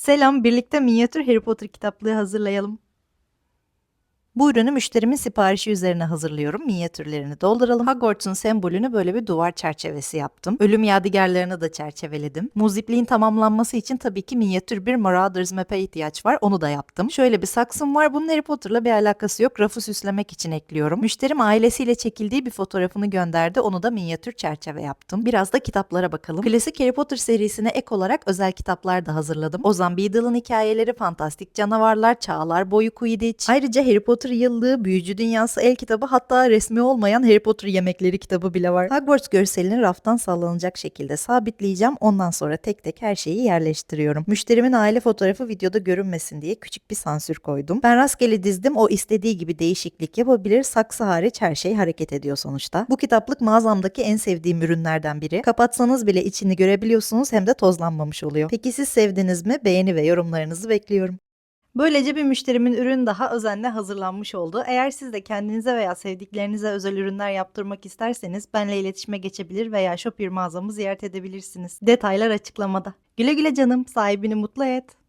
Selam, birlikte minyatür Harry Potter kitaplığı hazırlayalım. Bu ürünü müşterimin siparişi üzerine hazırlıyorum. Minyatürlerini dolduralım. Hogwarts'un sembolünü böyle bir duvar çerçevesi yaptım. Ölüm yadigarlarını da çerçeveledim. Muzipliğin tamamlanması için tabii ki minyatür bir Marauders map'e ihtiyaç var. Onu da yaptım. Şöyle bir saksım var. Bunun Harry Potter'la bir alakası yok. Rafı süslemek için ekliyorum. Müşterim ailesiyle çekildiği bir fotoğrafını gönderdi. Onu da minyatür çerçeve yaptım. Biraz da kitaplara bakalım. Klasik Harry Potter serisine ek olarak özel kitaplar da hazırladım. Ozan Beadle'ın hikayeleri, fantastik canavarlar, çağlar boyu Quidditch. Ayrıca Harry Potter yıllığı, Büyücü Dünyası el kitabı hatta resmi olmayan Harry Potter yemekleri kitabı bile var. Hogwarts görselini raftan sallanacak şekilde sabitleyeceğim. Ondan sonra tek tek her şeyi yerleştiriyorum. Müşterimin aile fotoğrafı videoda görünmesin diye küçük bir sansür koydum. Ben rastgele dizdim. O istediği gibi değişiklik yapabilir. Saksı hariç her şey hareket ediyor sonuçta. Bu kitaplık mağazamdaki en sevdiğim ürünlerden biri. Kapatsanız bile içini görebiliyorsunuz hem de tozlanmamış oluyor. Peki siz sevdiniz mi? Beğeni ve yorumlarınızı bekliyorum. Böylece bir müşterimin ürünü daha özenle hazırlanmış oldu. Eğer siz de kendinize veya sevdiklerinize özel ürünler yaptırmak isterseniz benle iletişime geçebilir veya Shopee mağazamı ziyaret edebilirsiniz. Detaylar açıklamada. Güle güle canım, sahibini mutlu et.